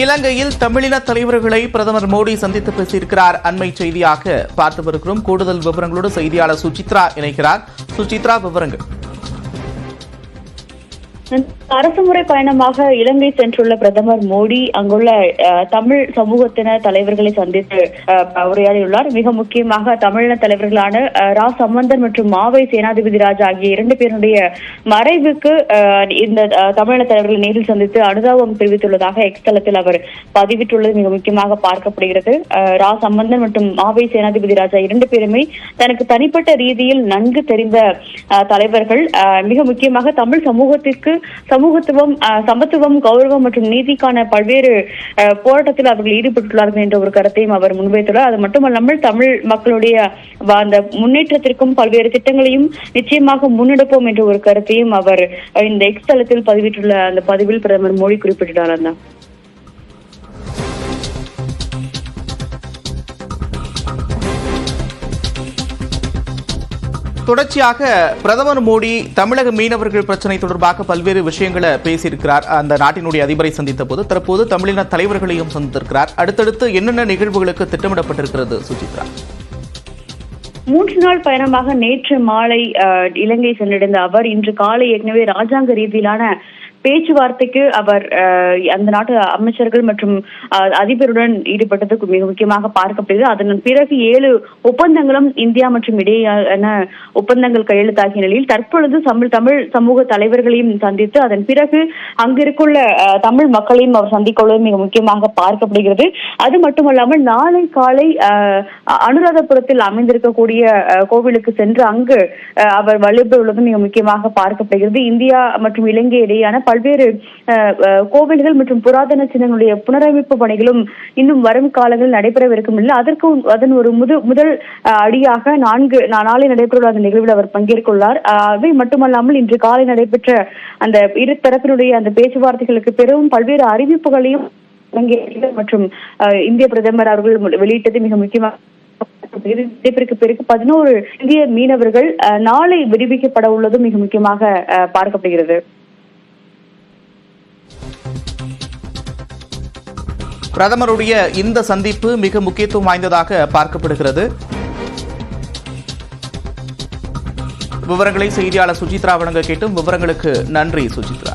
இலங்கையில் தமிழின தலைவர்களை பிரதமர் மோடி சந்தித்து பேசியிருக்கிறார். அண்மை செய்தியாக பார்த்து வருகிறோம். கூடுதல் விவரங்களோடு செய்தியாளர் சுசித்ரா இணைக்கிறார் சுசித்ரா விவரங்கள். அரசுமுறை பயணமாக இலங்கை சென்றுள்ள பிரதமர் மோடி அங்குள்ள தமிழ் சமூகத்தினர் தலைவர்களை சந்தித்து உரையாடியுள்ளார். மிக முக்கியமாக தமிழின தலைவர்களான ரா. சம்பந்தன் மற்றும் மாவை சேனாதிபதி ராஜா ஆகிய இரண்டு பேருடைய மறைவுக்கு இந்த தமிழின தலைவர்களை நேரில் சந்தித்து அனுதாபம் தெரிவித்துள்ளதாக எக்ஸ் தளத்தில் அவர் பதிவிட்டுள்ளது. மிக முக்கியமாக பார்க்கப்படுகிறது. அஹ், ரா. சம்பந்தன் மற்றும் மாவை சேனாதிபதி ராஜா இரண்டு பேருமே தனக்கு தனிப்பட்ட ரீதியில் நன்கு தெரிந்த தலைவர்கள். அஹ், மிக முக்கியமாக தமிழ் சமூகத்திற்கு சமூகத்துவம் சமத்துவம் கௌரவம் மற்றும் நீதிக்கான பல்வேறு அஹ், போராட்டத்தில் அவர்கள் ஈடுபட்டுள்ளார்கள் என்ற ஒரு கருத்தையும் அவர் முன்வைத்துள்ளார். அது மட்டுமல்லாமல் தமிழ் மக்களுடைய அந்த முன்னேற்றத்திற்கும் பல்வேறு திட்டங்களையும் நிச்சயமாக முன்னெடுப்போம் என்ற ஒரு கருத்தையும் அவர் இந்த எக்ஸ் தளத்தில் பதிவிட்டுள்ள அந்த பதிவில் பிரதமர் மோடி குறிப்பிட்டுள்ளார் தொடர்ச்சியாக பிரதமர் மோடி தமிழக மீனவர்கள் பிரச்சனை தொடர்பாக பல்வேறு விஷயங்களை பேசியிருக்கிறார். அந்த நாட்டினுடைய அதிபரை சந்தித்த போது தற்போது தமிழின தலைவர்களையும் சந்தித்திருக்கிறார். அடுத்தடுத்து என்னென்ன நிகழ்வுகளுக்கு திட்டமிடப்பட்டிருக்கிறது சுஜித்ரா? மூன்று நாள் பயணமாக நேற்று மாலை இலங்கை சென்றடைந்த அவர் இன்று காலை ஏற்கனவே ராஜாங்க ரீதியிலான பேச்சுவார்த்தைக்கு அவர் அந்த நாட்டு அமைச்சர்கள் மற்றும் அதிபருடன் ஈடுபட்டது மிக முக்கியமாக பார்க்கப்படுகிறது அதன் பிறகு ஏழு ஒப்பந்தங்களும் இந்தியா மற்றும் இடையேயான ஒப்பந்தங்கள் கையெழுத்தாகிய நிலையில் தற்பொழுது தமிழ் தமிழ் சமூக தலைவர்களையும் சந்தித்து அதன் பிறகு அங்கிருக்குள்ள தமிழ் மக்களையும் அவர் சந்திக்கொள்வது மிக முக்கியமாக பார்க்கப்படுகிறது. அது மட்டுமல்லாமல் நாளை காலை அனுராதபுரத்தில் அமைந்திருக்கக்கூடிய கோவிலுக்கு சென்று அங்கு அவர் வழிபட மிக முக்கியமாக பார்க்கப்படுகிறது. இந்தியா மற்றும் இலங்கை இடையேயான பல்வேறு கோவில்கள் மற்றும் புராதன சின்னங்களுடைய புனரமைப்பு பணிகளும் இன்னும் வரும் காலங்களில் நடைபெறவிருக்கும் இல்லை அதற்கு அதன் ஒரு முது முதல் அடியாக நான்கு நாளை நடைபெறவுள்ள அந்த நிகழ்வில் அவர் பங்கேற்குள்ளார். அவை மட்டுமல்லாமல் இன்று காலை நடைபெற்ற அந்த இரு தரப்பினுடைய அந்த பேச்சுவார்த்தைகளுக்கு பெரும் பல்வேறு அறிவிப்புகளையும் மற்றும் இந்திய பிரதமர் அவர்கள் வெளியிட்டது மிக முக்கியமாக இதற்கு பிறகு பதினோரு இந்திய மீனவர்கள் நாளை விடுவிக்கப்பட உள்ளதும் மிக முக்கியமாக அஹ், பார்க்கப்படுகிறது. பிரதமருடைய இந்த சந்திப்பு மிக முக்கியத்துவம் வாய்ந்ததாக பார்க்கப்படுகிறது. விவரங்களை செய்தியாளர் சுஜித்ரா வழங்க கேட்டும். விவரங்களுக்கு நன்றி சுஜித்ரா.